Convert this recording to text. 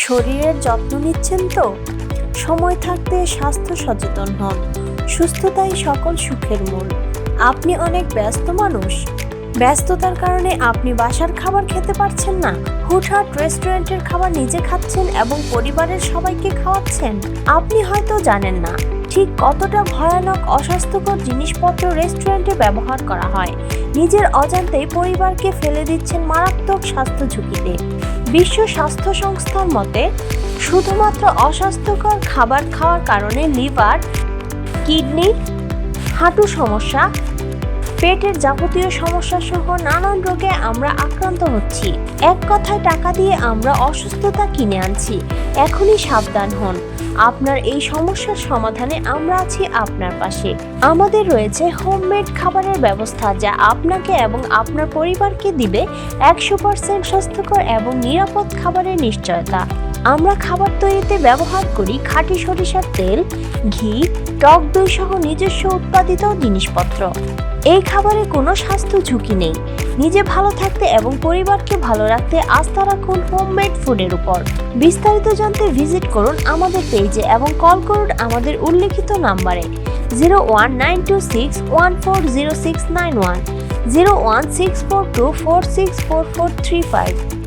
শরীরের যত্ন নিচ্ছেন তো? সময় থাকতে স্বাস্থ্য সচেতন হন। সুস্থতাই সকল সুখের মূল। আপনি অনেক ব্যস্ত মানুষ। ব্যস্ততার কারণে আপনি বাসার খাবার খেতে পারছেন না। হুটহাট রেস্টুরেন্টের খাবার নিজে খাচ্ছেন এবং পরিবারের সবাইকে খাওয়াচ্ছেন। আপনি হয়তো জানেন না, ঠিক কতটা ভয়ানক, অস্বাস্থ্যকর জিনিসপত্র রেস্টুরেন্টে ব্যবহার করা হয়। নিজের অজান্তেই পরিবারকে ফেলে দিচ্ছেন মারাত্মক স্বাস্থ্য ঝুঁকিতে। বিশ্ব স্বাস্থ্য সংস্থার মতে, শুধুমাত্র অস্বাস্থ্যকর খাবার খাওয়ার কারণে লিভার, কিডনি, হাঁটু সমস্যা, পেটের যাবতীয় সমস্যা সহ নানান রোগে আমরা আক্রান্ত হচ্ছি। এক কথায় টাকা দিয়ে আমরা অসুস্থতা কিনে আনছি। এখনই সাবধান হন। আপনার এই সমস্যার সমাধানে আমরা আছি আপনার পাশে। আমাদের রয়েছে হোমমেড খাবারের ব্যবস্থা যা আপনাকে এবং আপনার পরিবারকে দিবে একশো পার্সেন্ট স্বাস্থ্যকর এবং নিরাপদ খাবারের নিশ্চয়তা। আমরা খাবার তৈরিতে ব্যবহার করি খাঁটি সরিষার তেল, ঘি, টক দই সহ নিজস্ব উৎপাদিত জিনিসপত্র। এই খাবারে কোনো স্বাস্থ্য ঝুঁকি নেই। নিজে ভালো থাকতে এবং পরিবারকে ভালো রাখতে আস্থা রাখুন হোমমেড ফুডের উপর। বিস্তারিত জানতে ভিজিট করুন আমাদের পেজে এবং কল করুন আমাদের উল্লেখিত নাম্বারে zero one nine two six one four zero six nine one zero one six four two four six four four three five